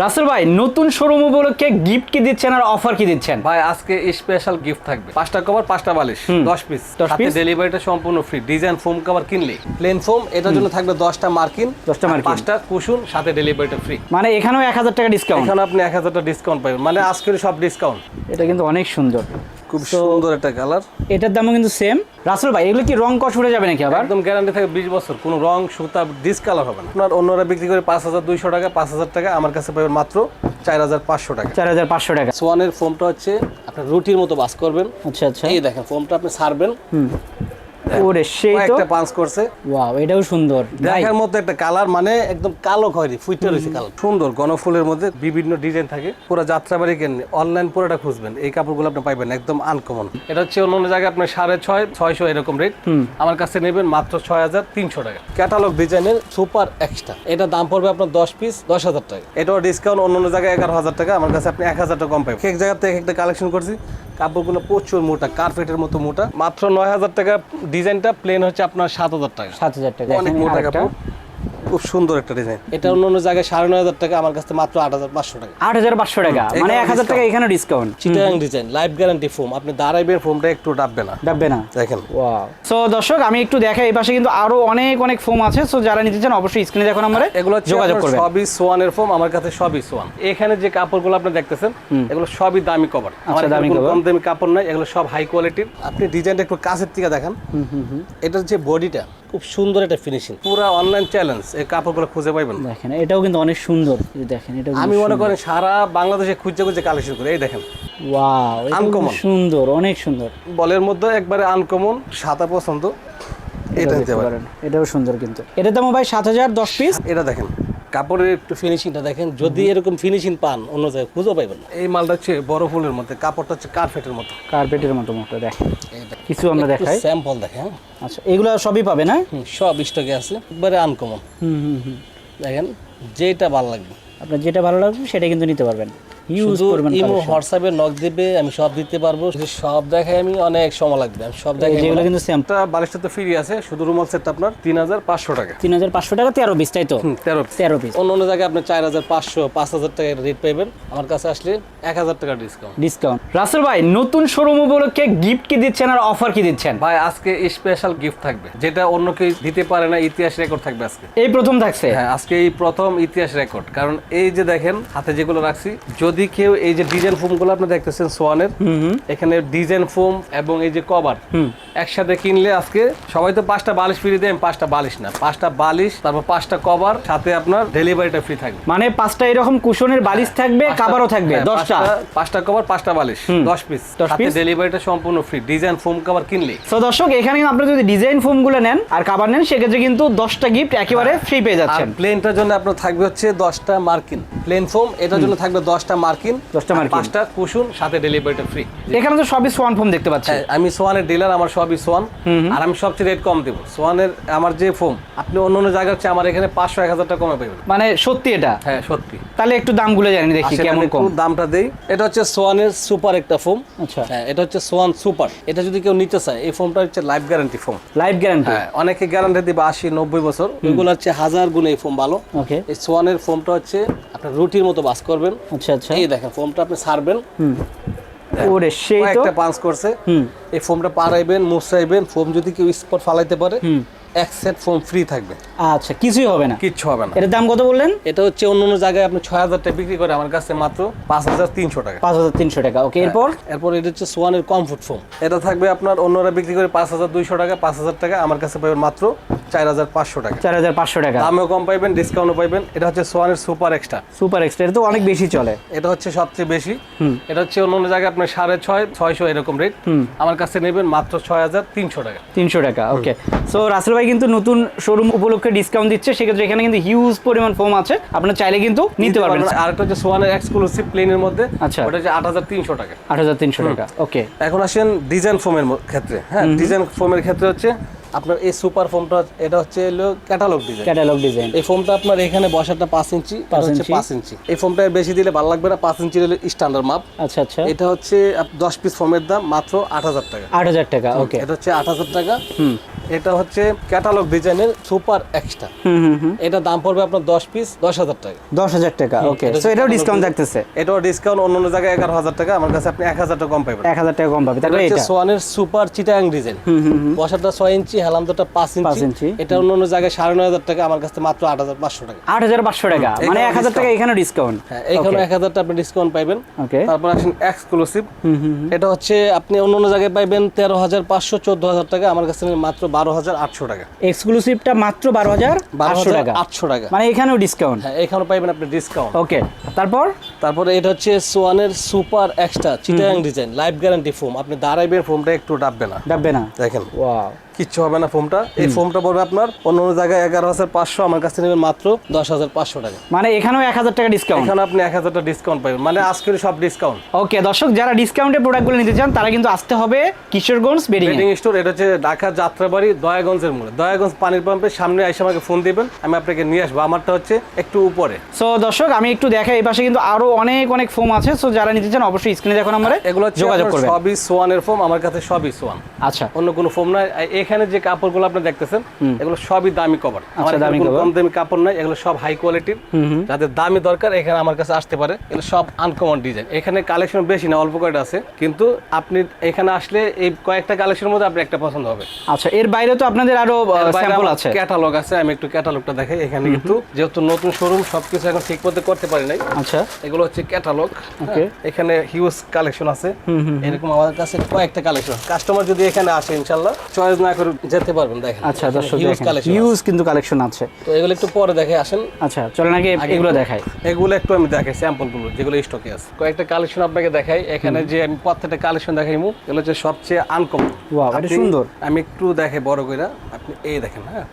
রাসেল ভাই নতুন শোরুম উপলক্ষে গিফট কি দিচ্ছেন আর অফার কি দিচ্ছেন? ভাই আজকে স্পেশাল গিফট থাকবে। পাঁচটা কভার পাঁচটা বালিশ দশ পিস 10 সাথে ডেলিভারিটা সম্পূর্ণ ফ্রি ডিজাইন ফোম কভার কিনলে। প্লেন ফোম এটার জন্য থাকবে দশটা মার্কিন 10টা মার্কিন। পাঁচটা কুশন সাথে ডেলিভারিটা ফ্রি মানে এখানেও এক হাজার টাকা ডিসকাউন্ট এখানে আপনি এক হাজার টাকা ডিসকাউন্ট পাবেন। মানে আজকের সব ডিসকাউন্ট এটা কিন্তু অনেক সুন্দর। খুব সুন্দর একটা কালার। এটার দামও কিন্তু সেম রাসেল ভাই এগুলো কি রং কষ উঠে যাবে নাকি আবার? একদম গ্যারান্টি থাকে বিশ বছর। কোনো রং সুতা ডিসকালার হবে না। আপনার অন্যরা বিক্রি করে পাঁচ হাজার দুইশো টাকা পাঁচ হাজার টাকা আমার কাছে পাবেন মাত্র চার হাজার পাঁচশো টাকা। চার হাজার পাঁচশো টাকা। সোয়ানের ফোমটা হচ্ছে আপনার রুটির মতো বাস করবেন। আচ্ছা আচ্ছা। এই দেখেন ফোমটা আপনি ছাড়বেন ওরে সেই তো। একটা করছে। ওয়াও এটাও সুন্দর। দেখার মধ্যে একটা কালার মানে একদম কালো খয়েরি ফুইটে রয়েছে সুন্দর গণফুলের মধ্যে বিভিন্ন ডিজাইন থাকে। পুরো যাত্রাবাড়ি কেন অনলাইন পুরোটা খুঁজবেন। এই কাপড়গুলো আপনি পাইবেন একদম আনকমন এটা হচ্ছে অন্য অন্য জায়গায় আপনার সাড়ে ছয় ছয়শো এরকম রেট আমার কাছে নেবেন মাত্র ছয় হাজার তিনশো টাকা। ক্যাটালগ ডিজাইনের সুপার এক্সট্রা এটা দাম পড়বে আপনার দশ পিস দশ হাজার টাকা। এটাও ডিসকাউন্ট অন্য অন্য জায়গায় এগারো হাজার টাকা। আমার কাছে আপনি এক হাজার টাকা কম পাবেন এক জায়গা থেকে একটা কালেকশন করছি। কাপড়গুলো প্রচুর মোটা কার্পেটের মতো মোটা। মাত্র নয় হাজার টাকা ডিজাইনটা প্লেন হচ্ছে আপনার সাত হাজার টাকা। সাত হাজার টাকা। অনেক মোটা কাপড়। খুব সুন্দর একটা ডিজাইন এটা অন্য অন্য জায়গায় সাড়ে নয় হাজার টাকা আমার কাছে মাত্র আট হাজার পাঁচশো টাকা। আট হাজার পাঁচশো টাকা? মানে এক হাজার টাকা এখানে ডিসকাউন্ট চিটাং ডিজাইন লাইফ গ্যারান্টি ফোম আপনি দাঁড়াইবেন ফোমটা একটু ডাববে না। ডাববে না? দেখেন। সো দর্শক আমি একটু দেখাই এই পাশে কিন্তু আরও অনেক অনেক ফোম আছে। সো যারা নিতে চান অবশ্যই স্ক্রিনে দেখো নাম্বারে এগুলো যোগাযোগ করবেন। সবই সোয়ানের ফোম আমার কাছে সবই সোয়ান এখানে যে কাপড়গুলো আপনি দেখতেছেন এগুলো সবই দামি কভার আমার দামি। কম দামি কাপড় নয় এগুলো সব হাই কোয়ালিটির আপনি ডিজাইনটা একটু কাছের থেকে দেখেন। এটার যে বডিটা খুব সুন্দর একটা ফিনিশিং পুরো অনলাইন চ্যালেঞ্জ এই কাপড়গুলো খুঁজে পাইবেন দেখেন এটাও কিন্তু অনেক সুন্দর। দেখেন এটা আমি মনে করেন সারা বাংলাদেশে খুঁজে খুঁজে কালেকশন করি এই দেখেন। ওয়াও আনকমন সুন্দর অনেক সুন্দর। বলের মধ্যে একবারে আনকমন সাদা পছন্দ। এটা নিতে পারেন। পারেন এটাও সুন্দর কিন্তু। এটা দাম ভাই সাত হাজার দশ পিস এটা দেখেন। কাপড়ের একটু ফিনিশিংটা দেখেন যদি এরকম ফিনিশিং পান অন্য জায়গায় খুঁজে পাইবেন না। এই মালটা হচ্ছে বড় ফুলের মধ্যে কাপড়টা হচ্ছে কার্পেটের মতো। কার্পেটের মতো মতো দেখেন কিছু আমরা দেখাই। স্যাম্পল দেখেন আচ্ছা এগুলো সবই পাবে না? সব স্টকে আছে একবারে আনকমন হুম হুম হুম। দেখেন যেটা ভালো লাগবে। আপনার যেটা ভালো লাগবে সেটা কিন্তু নিতে পারবেন। শুধু করবেন ইমো হোয়াটসঅ্যাপে নক দিবে আমি সব দিতে পারব। সব দেখাই আমি অনেক সময় লাগবে। আমি সব দেখাই যেগুলো কিন্তু সেম একটা বালিশটা তো ফ্রি আছে শুধু রুমাল সেটটা আপনার তিন হাজার পাঁচশো টাকা। তিন হাজার পাঁচশো টাকা তেরো পিস তাই তো? হুম, তেরো তেরো পিস অন্য অন্য জায়গায় আপনি চার হাজার পাঁচশো পাঁচ হাজার টাকার রেট পাইবেন। আমার কাছে আসলে এক হাজার টাকা ডিসকাউন্ট ডিসকাউন্ট রাসেল ভাই নতুন শোরুম উপলক্ষে গিফট কি দিচ্ছেন আর অফার কি দিচ্ছেন? ভাই আজকে স্পেশাল গিফট থাকবে। যেটা অন্য কেউ দিতে পারে না ইতিহাস রেকর্ড থাকবে আজকে। এই প্রথম থাকছে? হ্যাঁ আজকে এই প্রথম ইতিহাস রেকর্ড কারণ এই যে দেখেন হাতে যেগুলো রাখছি যদি কেউ এই যে ডিজাইন আপনি দেখতেছেন সোয়ানের এখানে ডিজাইন ফোম এবং এই যে কভার একসাথে কিনলে আজকে সবাই তো পাঁচটা বালিশ ফ্রি দেন পাঁচটা বালিশ না পাঁচটা বালিশ তারপর পাঁচটা কভার সাথে আপনার ডেলিভারিটা ফ্রি থাকবে। মানে পাঁচটা এরকম কুশনের বালিশ থাকবে কাবারও থাকবে হ্যাঁ, দশটা? পাঁচটা- কভার পাঁচটা বালিশ দশ পিস 10 সাথে ডেলিভারিটা সম্পূর্ণ ফ্রি ডিজাইন ফোম কভার কিনলে তো দর্শক এখানে কিন্তু আপনি যদি ডিজাইন ফোমগুলো নেন আর কাবার নেন সেক্ষেত্রে কিন্তু দশটা গিফট একেবারে ফ্রি পেয়ে আর যাচ্ছেন প্লেনটার জন্য আপনার থাকবে হচ্ছে দশটা মার্কিন প্লেন ফোম এটার জন্য থাকবে দশটা মার্কিন 10টা আর মার্কিন। পাঁচটা কুশন সাথে ডেলিভারিটা ফ্রি এখানে তো সবই সোয়ান ফোম দেখতে পাচ্ছি। আমি সোয়ানের ডিলার আমার সবই সোয়ান আর আমি সবচেয়ে রেট কম দেবো। সোয়ানের আমার যে ফোম আপনি অন্য অন্য জায়গা হচ্ছে আমার এখানে পাঁচশো এক হাজার টাকা কমে পাবেন মানে সত্যি এটা? হ্যাঁ সত্যি। তাহলে একটু দামগুলো জানি দেখি কেমন কম। দামটা দেই। এটা হচ্ছে সোয়ানের সুপার একটা ফোম আচ্ছা। হ্যাঁ এটা হচ্ছে সোয়ান সুপার এটা যদি কেউ নিতে চায় এই ফোমটা হচ্ছে life guarantee foam life guarantee হ্যাঁ অনেকে গ্যারান্টি দিবে আশি নব্বই বছর। ওইগুলো হচ্ছে হাজার গুণ এই ফোম ভালো। ওকে এই সোয়ানের ফোমটা হচ্ছে আপনার রুটির মতো বাস করবেন। আচ্ছা আচ্ছা। এই দেখেন ফোমটা আপনি ছাড়বেন ওরে সেই তো। একটা পাঞ্চ করছে। হুম। এই ফোমটা পাড়াইবেন মুছাইবেন। ফোম যদি কেউ স্পট ফালাইতে পারে এক সেট ফোম ফ্রি থাকবে। আচ্ছা কিছুই হবে না। কিচ্ছু হবে না। এটার দাম কত বললেন? এটা হচ্ছে অন্য অন্য জায়গায় আপনি ছয় হাজার টাকা বিক্রি করে আমার কাছে মাত্র পাঁচ হাজার তিনশো টাকা। পাঁচ হাজার তিনশো টাকা। ওকে এরপর? এরপর এটা হচ্ছে সোয়ানের কমফোর্ট ফোম এটা থাকবে আপনার অন্যরা বিক্রি করে পাঁচ হাজার দুইশো টাকা পাঁচ হাজার টাকা আমার কাছে পাবেন মাত্র চার হাজার পাঁচশো টাকা। চার হাজার পাঁচশো টাকা। দামেও কম পাইবেন ডিসকাউন্টও পাইবেন। এটা হচ্ছে সোয়ানের সুপার এক্সট্রা সুপার এক্সট্রা এটা তো অনেক বেশি চলে। এটা হচ্ছে সবচেয়ে বেশি। এটা হচ্ছে অন্য অন্য জায়গায় আপনার সাড়ে ছয় ছয়শো এরকম রেট আমার কাছে নেবেন মাত্র ছয় হাজার তিনশো টাকা। তিনশো টাকা ওকে। সো রাসেল ভাই কিন্তু নতুন শোরুম উপলক্ষে ডিসকাউন্ট দিচ্ছে সেক্ষেত্রে এখানে কিন্তু হিউজ পরিমাণ ফোম আছে। আপনার চাইলে কিন্তু নিতে পারবেন। আর একটা হচ্ছে সোয়ানের এক্সক্লুসিভ প্লেনের মধ্যে আচ্ছা। ওটা হচ্ছে আট হাজার তিনশো টাকা। আট হাজার তিনশো টাকা ওকে এখন আসেন ডিজাইন ফোমের ক্ষেত্রে হ্যাঁ ডিজাইন ফোমের ক্ষেত্রে হচ্ছে আপনার এই সুপার ফোমটা এটা হচ্ছে ক্যাটালগ ডিজাইন ক্যাটালগ ডিজাইন এই ফোমটা আপনার এখানে বসাটা পাঁচ ইঞ্চি পাঁচ হচ্ছে ইঞ্চি। পাঁচ ইঞ্চি। এই ফোমটা বেশি দিলে ভালো লাগবে না পাঁচ ইঞ্চি হলে স্ট্যান্ডার্ড মাপ আচ্ছা আচ্ছা। এটা হচ্ছে দশ পিস ফোমের দাম মাত্র আট হাজার টাকা। আট হাজার টাকা ওকে এটা হচ্ছে আট হাজার টাকা। এটা হচ্ছে ক্যাটালগ ডিজাইনের সুপার এক্সট্রা এটা দাম পড়বে আপনার দশ পিস দশ হাজার টাকা। দশ হাজার টাকা ওকে সো এটাও ডিসকাউন্ট থাকতেছে? এটাও ডিসকাউন্ট অন্য অন্য জায়গায় এগারো হাজার টাকা আমার কাছে আপনি এক হাজার টাকা কম পাবেন এক হাজার টাকা কম পাবে এটা তারপরে এটা সোয়ানের সুপার চিটাং ডিজাইন বসাটা ছয় ইঞ্চি হেলামটা পাঁচ ইঞ্চি। এটা অন্য অন্য জায়গায় সাড়ে নয় হাজার টাকা আমার কাছে মাত্র আট হাজার পাঁচশো টাকা। আট হাজার পাঁচশো টাকা মানে এক হাজার টাকা। এখানেও ডিসকাউন্ট হ্যাঁ এইখানে এক হাজার টাকা আপনি ডিসকাউন্ট পাইবেন। ওকে তারপর আসেন এক্সক্লুসিভ এটা হচ্ছে আপনি অন্য অন্য জায়গায় পাইবেন তেরো হাজার পাঁচশো চোদ্দ হাজার টাকা আমার কাছে মাত্র বারো হাজার আটশো টাকা। এক্সক্লুসিভটা মাত্র বারো হাজার বারোশো টাকা। আটশো টাকা। মানে এখানেও ডিসকাউন্ট হ্যাঁ এখানেও পাইবেন আপনি ডিসকাউন্ট ওকে তারপর? তারপরে এটা হচ্ছে সোয়ানের সুপার এক্সট্রা চিটাং ডিজাইন লাইফ গ্যারান্টি ফোম আপনি দাঁড়াইবেন ফোমটা একটু ডাববে না। ডাববে না। দেখেন। ওয়াও কিচ্ছু হবে না ফোমটা এই ফোমটা পড়বে আপনার অন্য অন্য জায়গায় এগারো হাজার পাঁচশো আমার কাছে নেবেন মাত্র দশ হাজার পাঁচশো টাকা। মানে এখানেও এক হাজার টাকা ডিসকাউন্ট এখানে আপনি এক হাজার টাকা ডিসকাউন্ট পাবেন। মানে আজকের সব ডিসকাউন্ট ওকে দর্শক যারা ডিসকাউন্টের প্রোডাক্টগুলো নিতে চান তারা কিন্তু আসতে হবে কিশোরগঞ্জ বেডিং স্টোর এটা হচ্ছে ঢাকা যাত্রাবাড়ি দয়াগঞ্জের মোড়ে। দয়াগঞ্জ পানির পাম্পের সামনে এসে আমাকে ফোন দিবেন আমি আপনাকে নিয়ে আসব। আমারটা হচ্ছে একটু উপরে। সো দর্শক আমি একটু দেখাই এই পাশে কিন্তু আরও অনেক অনেক ফোম আছে। সো যারা নিতে চান অবশ্যই স্ক্রিনে দেখো নাম্বারে এগুলো হচ্ছে যোগাযোগ করবেন। সবই সোয়ানের ফোম আমার কাছে সবই সোয়ান। আচ্ছা। অন্য কোনো ফোম নাই। এখানে যে কাপড়গুলো আপনি দেখতেছেন এগুলো সবই দামি কভার আমার দামি cover। কম দামি কাপড় নাই এগুলো সব হাই কোয়ালিটির যাদের দামি দরকার এখানে আমার কাছে আসতে পারে। এগুলো সব আনকমন ডিজাইন এখানে কালেকশন বেশি না অল্প কয়টা আছে। কিন্তু আপনি এখানে আসলে এই কয়েকটা কালেকশনের মধ্যে আপনি একটা পছন্দ হবে। আচ্ছা এর বাইরে তো আপনাদের আরও স্যাম্পল আছে। ক্যাটালগ আছে আমি একটু ক্যাটালগটা দেখাই। এখানে কিন্তু যেহেতু নতুন শোরুম সবকিছু এখন ঠিক মতো করতে পারি নাই। আচ্ছা। এগুলো হচ্ছে ক্যাটালগ এখানে হিউজ কালেকশন আছে। এরকম আমাদের কাছে কয়েকটা কালেকশন কাস্টমার যদি এখানে আসে ইনশাল্লাহ চয়েস না করে যেতে পারবেন দেখেন। আচ্ছা দর্শক হিউজ কিন্তু কালেকশন আছে। তো এগুলো একটু পরে দেখে আসেন। আচ্ছা চলে নাকি আগে এগুলো দেখাই। এগুলো একটু আমি দেখাই স্যাম্পলগুলো যেগুলো স্টকে আছে। কয়েকটা কালেকশন আপনাকে দেখাই। এখানে যে আমি প্রত্যেকটা কালেকশন দেখাইমু এগুলো হচ্ছে সবচেয়ে আনকমন Wow, এটা সুন্দর। আমি একটু দেখে বড় কইরা আপনি এই দেখেন হ্যাঁ?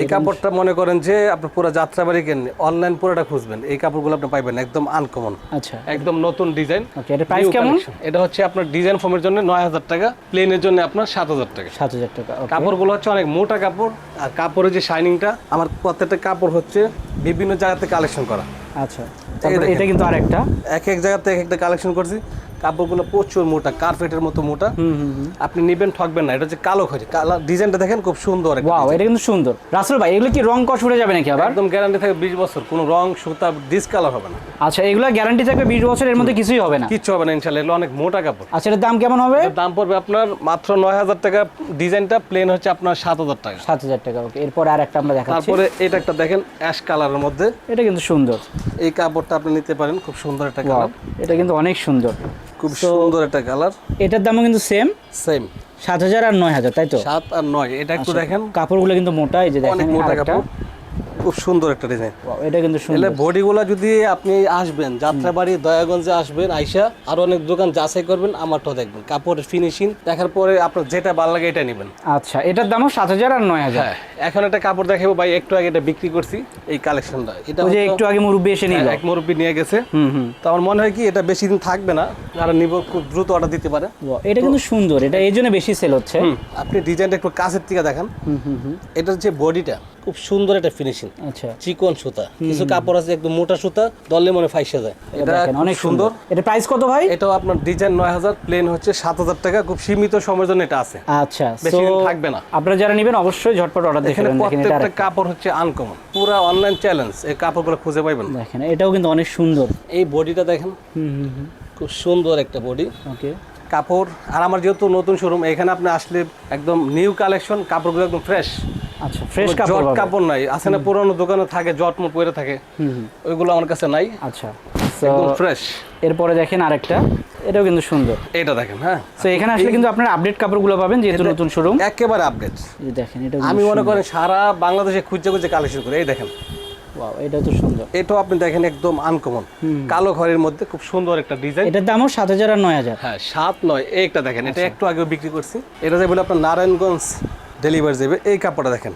এই কাপড়টা মনে করেন যে আপনি পুরো যাত্রাবাড়ি কেন অনলাইন পুরোটা খুঁজবেন। এই কাপড়গুলো আপনি পাইবেন একদম আনকমন আচ্ছা। একদম নতুন ডিজাইন ওকে এটা প্রাইস কেমন? এটা হচ্ছে আপনার ডিজাইন ফর্মের জন্য নয় হাজার টাকা প্লেনের জন্য আপনার সাত হাজার টাকা। সাত হাজার টাকা। ওকে কাপড়গুলো হচ্ছে অনেক মোটা কাপড়, আর কাপড়ের যে শাইনিংটা আমার প্রত্যেকটা কাপড় হচ্ছে বিভিন্ন জায়গাতে কালেকশন করা। আচ্ছা এটা কিন্তু আরেকটা। এক এক জায়গাতে এক একটা কালেকশন করছি। কাপড়গুলো প্রচুর মোটা কার্পেটের মতো মোটা। আপনি নিবেন ঠকবেন না এটা হচ্ছে কালো খয়েরি কালার ডিজাইনটা দেখেন খুব সুন্দর ওয়াও এটা কিন্তু সুন্দর। রাসেল ভাই এগুলো কি রং কষ উঠে যাবে নাকি আবার? একদম গ্যারান্টি থাকে বিশ বছর কোনো রং সুতা ডিসকালার হবে না। আচ্ছা এগুলো গ্যারান্টি থাকবে বিশ বছরের মধ্যে কিছুই হবে না। কিচ্ছু হবে না ইনশাল্লাহ এগুলো অনেক মোটা কাপড়। আচ্ছা এটার দাম কেমন হবে? দাম পড়বে আপনার মাত্র নয় হাজার টাকা। ডিজাইনটা প্লেন হচ্ছে আপনার সাত হাজার টাকা। সাত হাজার টাকা ওকে এরপরে আর একটা আমরা দেখাচ্ছি। তারপরে এটা একটা দেখেন অ্যাশ কালারের মধ্যে। এটা কিন্তু সুন্দর। এই কাপড়টা আপনি নিতে পারেন খুব সুন্দর একটা কালার। এটা কিন্তু অনেক সুন্দর। খুব সুন্দর একটা কালার। এটার দামও কিন্তু সেম সেম সাত হাজার আর নয় হাজার তাই তো? সাত আর নয় এটা একটু দেখেন। কাপড়গুলো কিন্তু মোটা এই যে দেখেন মোটা কাপড়। খুব সুন্দর একটা ডিজাইন এটা কিন্তু সুন্দর। বডিগুলা যদি আপনি আসবেন যাত্রাবাড়ি দয়াগঞ্জে আসবেন আইসা আর অনেক দোকান যাচাই করবেন আমারটাও দেখবেন। কাপড়ের ফিনিশিং দেখার পরে আপনার যেটা ভালো লাগে এটা নেবেন। আচ্ছা এটার দামও সাত হাজার আর নয় হাজার। হ্যাঁ এখন একটা কাপড় দেখাবো ভাই একটু আগে এটা বিক্রি করছি এই কালেকশনটা এটা যে একটু আগে মুরব্বী এসে নিল। হ্যাঁ, এক মুরব্বী নিয়ে গেছে। হুম হুম। তো আমার মনে হয় কি এটা বেশি দিন থাকবে না যারা নিব খুব দ্রুত অর্ডার দিতে পারে। এটা কিন্তু সুন্দর এটা এই জন্য বেশি সেল হচ্ছে। আপনি ডিজাইনটা একটু কাছের থেকে দেখেন। হুম হুম হুম। এটার যে বডিটা খুব সুন্দর একটা ফিনিশিং আচ্ছা। চিকন সুতা। কিছু কাপড় আছে একদম মোটা সুতা দলে মনে ফাইসা যায়। এটা এটা অনেক সুন্দর। এটা প্রাইস কত ভাই? এটাও আপনার ডিজাইন নয় হাজার প্লেন হচ্ছে সাত হাজার টাকা খুব সীমিত সময়ের জন্য এটা আছে। আচ্ছা বেশি থাকবে না। আপনারা যারা নেবেন অবশ্যই ঝটপট অর্ডার দেখেন প্রত্যেকটা কাপড় হচ্ছে আনকমন পুরো অনলাইন চ্যালেঞ্জ এই কাপড়গুলো খুঁজে পাইবেন দেখেন এটাও কিন্তু অনেক সুন্দর। এই বডিটা দেখেন। হুম হুম হুম। খুব সুন্দর একটা বডি ওকে। কাপড় আর আমার যেহেতু নতুন শোরুম এখানে আপনি আসলে একদম নিউ কালেকশন কাপড়গুলো একদম ফ্রেশ আচ্ছা ফ্রেশ কাপড় কাপড় নাই আছে না পুরনো দোকানে থাকে জট মুট পরে থাকে। ওইগুলো আমার কাছে নাই। আচ্ছা একদম ফ্রেশ এরপরে দেখেন আরেকটা এটাও কিন্তু সুন্দর। এটা দেখেন হ্যাঁ। তো এখানে আসলে কিন্তু আপনারা আপডেট কাপড়গুলো পাবেন যেহেতু নতুন শোরুম একেবারে আপডেট দেখেন এটা আমি মনে করেন সারা বাংলাদেশে খুঁজে খুঁজে কালেকশন করে এই দেখেন। ওয়াও এটা তো সুন্দর। এটাও আপনি দেখেন একদম আনকমন কালো ঘরের মধ্যে খুব সুন্দর একটা ডিজাইন এটার দামও সাত হাজার আর নয় হাজার। হ্যাঁ সাত নয় একটা দেখেন আচ্ছা। এটা একটু আগেও বিক্রি করছি। এটা যে বলে আপনার নারায়ণগঞ্জ ডেলিভারি যাবে এই কাপড়টা দেখেন।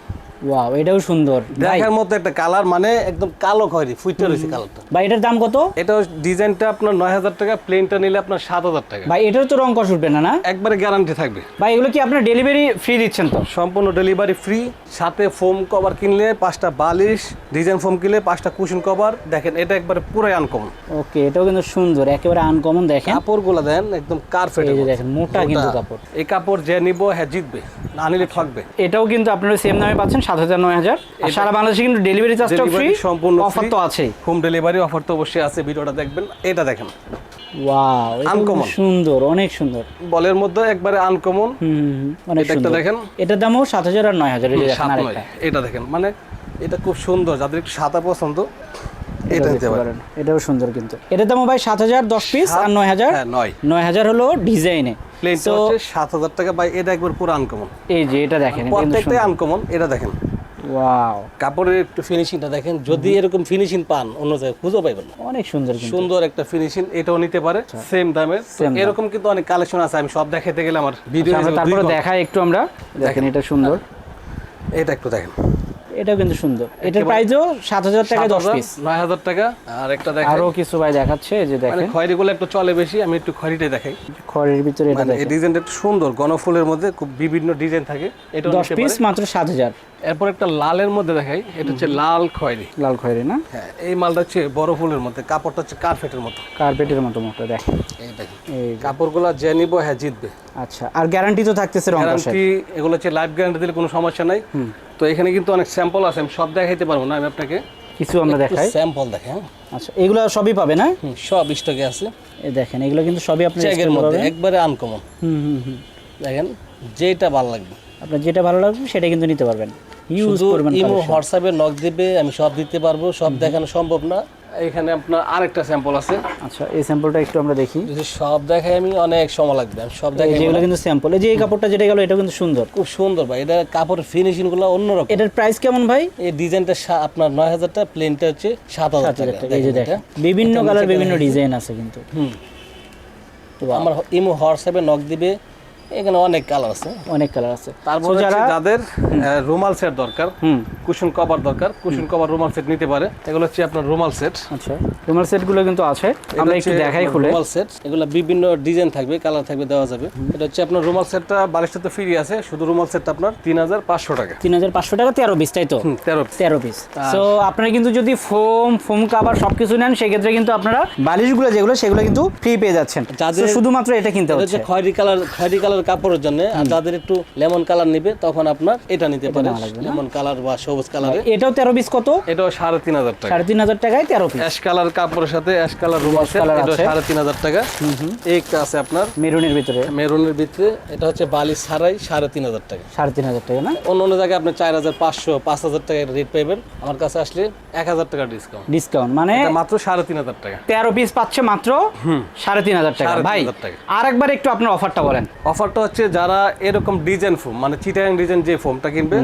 ওয়াও এটাও সুন্দর। দেখার মতো একটা কালার মানে একদম কালো খয়েরি ফুইটে রয়েছে কালারটা। ভাই এটার দাম কত? এটা ডিজাইনটা আপনার নয় হাজার টাকা প্লেনটা নিলে আপনার সাত হাজার টাকা। ভাই এটার তো রং কষ উঠবে না না? একবারে গ্যারান্টি থাকবে। ভাই এগুলো কি আপনার ডেলিভারি ফ্রি দিচ্ছেন তো? সম্পূর্ণ ডেলিভারি ফ্রি সাথে ফোম কভার কিনলে পাঁচটা বালিশ ডিজাইন ফোম কিনলে পাঁচটা কুশন কভার দেখেন এটা একবারে পুরাই আনকমন ওকে এটাও কিন্তু সুন্দর একেবারে আনকমন দেখেন। কাপড়গুলো দেন একদম কার্পেট দেখেন মোটা কিন্তু কাপড়। এই কাপড় যে নিব হ্যাঁ জিতবে। না নিলে ঠকবে। এটাও কিন্তু আপনারা সেম দামে পাচ্ছেন সাত হাজার নয় হাজার সারা বাংলাদেশে কিন্তু ডেলিভারি চার্জটাও ফ্রি সম্পূর্ণ অফার তো আছেই। হোম ডেলিভারি অফার তো অবশ্যই আছে ভিডিওটা দেখবেন এটা দেখেন। Wow Uncommon। সুন্দর অনেক সুন্দর। বলের মধ্যে একবারে আনকমন হুম অনেক সুন্দর। দেখেন। এটার দামও সাত হাজার আর নয় হাজার এই দেখেন আরেকটা। এটা দেখেন মানে এটা খুব সুন্দর যাদের একটু সাদা পছন্দ এটা নিতে পারেন। পারেন এটাও সুন্দর কিন্তু। এটার দামও ভাই সাত হাজার দশ পিস আর নয় হাজার নয় নয়। হাজার হলো ডিজাইনে প্লেন হচ্ছে টাকা বাই এটা একবার পুরো আনকমন এই যে এটা দেখেন প্রত্যেকটাই আনকমন এটা দেখেন। ওয়াও কাপড়ের একটু ফিনিশিংটা দেখেন যদি এরকম ফিনিশিং পান অন্য জায়গায় খুঁজে পাইবেন অনেক সুন্দর সুন্দর একটা ফিনিশিং এটাও নিতে পারে সেম আচ্ছা। এরকম কিন্তু অনেক কালেকশন আছে আমি সব দেখাতে গেলে আমার ভিডিও আচ্ছা, তারপরে দেখাই একটু আমরা। দেখেন। এটা সুন্দর। এটা একটু দেখেন। এটাও কিন্তু সুন্দর। এটার প্রাইসও সাত হাজার টাকা দশ পিস নয় হাজার টাকা। আর একটা দেখেন। আরও কিছু ভাই দেখাচ্ছে এই যে মানে দেখেন। খয়েরিগুলো একটু চলে বেশি আমি একটু খয়েরিটাই দেখাই। খড়ের ভিতরে এটা মানে এই ডিজাইনটা একটু সুন্দর গণফুলের মধ্যে খুব বিভিন্ন ডিজাইন থাকে এটা দশ পিস মাত্র সাত হাজার। এরপর একটা লালের মধ্যে দেখাই এটা হচ্ছে লাল খয়েরি। লাল খয়েরি না? হ্যাঁ এই মালটা হচ্ছে বড় ফুলের মধ্যে কাপড়টা হচ্ছে কার্পেটের মতো। কার্পেটের মতো মতো দেখেন। এই দেখেন। এই কাপড়গুলো যে নিব হ্যাঁ জিতবে। আচ্ছা আর গ্যারান্টি তো থাকতেছে রং গ্যারান্টি এগুলো হচ্ছে লাইফ গ্যারান্টি দিলে কোনো সমস্যা নাই। তো এখানে কিন্তু অনেক স্যাম্পল আছে আমি সব দেখাইতে পারব না আমি আপনাকে কিছু আমরা দেখাই। স্যাম্পল দেখে হ্যাঁ। আচ্ছা এগুলো সবই পাবে না? সব স্টকে আছে। এই দেখেন এগুলো কিন্তু সবই আপনি চেকের মধ্যে একবারে আনকমন হুম হুম হুম। দেখেন যেটা ভালো লাগবে। আপনার যেটা ভালো লাগবে সেটা কিন্তু নিতে পারবেন। ইউজ করবেন ইমো। হোয়াটসঅ্যাপে নক দিবে আমি সব দিতে পারব সব দেখানো সম্ভব না। এখানে আপনার আরেকটা স্যাম্পল আছে। আচ্ছা এই স্যাম্পলটা একটু আমরা দেখি। যদি সব দেখাই আমি অনেক সময় লাগবে সব দেখাই যেগুলো কিন্তু স্যাম্পল এই যে এই কাপড়টা যেটা গেল এটা কিন্তু সুন্দর। খুব সুন্দর ভাই এটা কাপড়ের ফিনিশিংগুলো অন্যরকম। এটার প্রাইস কেমন ভাই? এই ডিজাইনটা আপনার নয় হাজার টাকা প্লেনটা হচ্ছে সাত হাজার সাত হাজার টাকা। টাকা। এই যে দেখেন বিভিন্ন কালার বিভিন্ন ডিজাইন আছে কিন্তু। হুম। তো আমার ইমো হোয়াটসঅ্যাপে নক দিবে। এখানে অনেক কালার আছে। অনেক কালার আছে। তারপর যারা যাদের রুমাল সেট দরকার কুশন কভার দরকার কুশন কভার রুমাল সেট নিতে পারে। এগুলো হচ্ছে আপনার রুমাল সেট আচ্ছা রুমাল সেটগুলো কিন্তু আছে। আমরা একটু দেখাই খুলে। রুমাল সেট এগুলো বিভিন্ন ডিজাইন থাকবে কালার থাকবে দেওয়া যাবে। এটা হচ্ছে আপনার রুমাল সেটটা বালিশটা তো ফ্রি আছে। শুধু রুমাল সেটটা আপনার তিন হাজার পাঁচশো টাকা। তিন হাজার পাঁচশো টাকা তেরো পিস তাই তো? তেরো তেরো পিস সো আপনারা কিন্তু যদি ফোম ফোম কাভার সবকিছু নেন সেক্ষেত্রে কিন্তু আপনারা বালিশগুলো যেগুলো সেগুলো কিন্তু ফ্রি পেয়ে যাচ্ছেন। শুধুমাত্র এটা কিনতে হচ্ছে খয়েরি কালার খয়েরি কালার কাপড়ের জন্য আর যাদের একটু লেমন কালার নিবে তখন আপনার এটা নিতে পারে। লেমন কালার বা সবুজ কালারে এটাও তেরো পিস কত? এটাও সাড়ে তিন হাজার টাকা। সাড়ে তিন হাজার টাকায় তেরো পিস অ্যাশ কালার কাপড়ের সাথে অ্যাশ কালার রুমাল সেট colour এটা আছে। সাড়ে তিন হাজার টাকা। একটা আছে আপনার। মেরুনের ভিতরে। মেরুনের ভিতরে এটা হচ্ছে বালিশ ছাড়াই সাড়ে তিন হাজার টাকা। সাড়ে তিন হাজার টাকা না? অন্য অন্য জায়গায় আপনি চার হাজার পাঁচশো পাঁচ হাজার টাকা রেট পাইবেন। আমার কাছে আসলে এক হাজার টাকা ডিসকাউন্ট ডিসকাউন্ট মানে এটা মাত্র সাড়ে তিন হাজার টাকা। তেরো পিস পাচ্ছে মাত্র সাড়ে তিন হাজার টাকা। ভাই। আর একবার একটু আপনার অফারটা বলেন। অফারটা হচ্ছে যারা এরকম ডিজাইন ফোম মানে চিটাং ডিজাইন যে ফোমটা কিনবে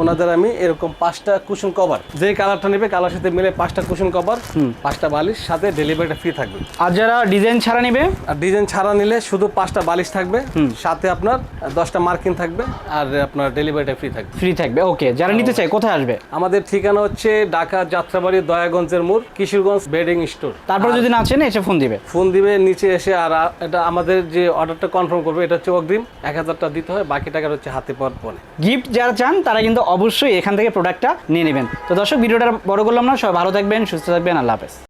ওনাদের আমি এরকম পাঁচটা কুশন কভার যে কালারটা নেবে কালার সাথে মিলে পাঁচটা কুশন কভার পাঁচটা বালিশ সাথে ডেলিভারিটা ফ্রি থাকবে। আর যারা ডিজাইন ছাড়া নেবে? আর ডিজাইন ছাড়া নিলে শুধু পাঁচটা বালিশ থাকবে সাথে আপনার দশটা মার্কিন থাকবে আর আপনার ডেলিভারিটা ফ্রি থাকবে। ফ্রি থাকবে ওকে যারা নিতে চায় কোথায় আসবে? আমাদের ঠিকানা হচ্ছে ঢাকা যাত্রাবাড়ি দয়াগঞ্জের মোড় কিশোরগঞ্জ বেডিং স্টোর। তারপর যদি না চেনে এসে ফোন দিবে। ফোন দিবে নিচে এসে আর এটা আমাদের যে অর্ডারটা কনফার্ম করবে এটা হচ্ছে অগ্রিম এক হাজারটা দিতে হয়, বাকি টাকা হচ্ছে হাতে পাওয়ার পরে গিফট যারা চান, তারা কিন্তু অবশ্যই এখান থেকে প্রোডাক্টটা নিয়ে নেবেন। তো দর্শক, ভিডিওটা বড় করলাম না, সবাই ভালো থাকবেন, সুস্থ থাকবেন, আল্লাহ হাফেজ।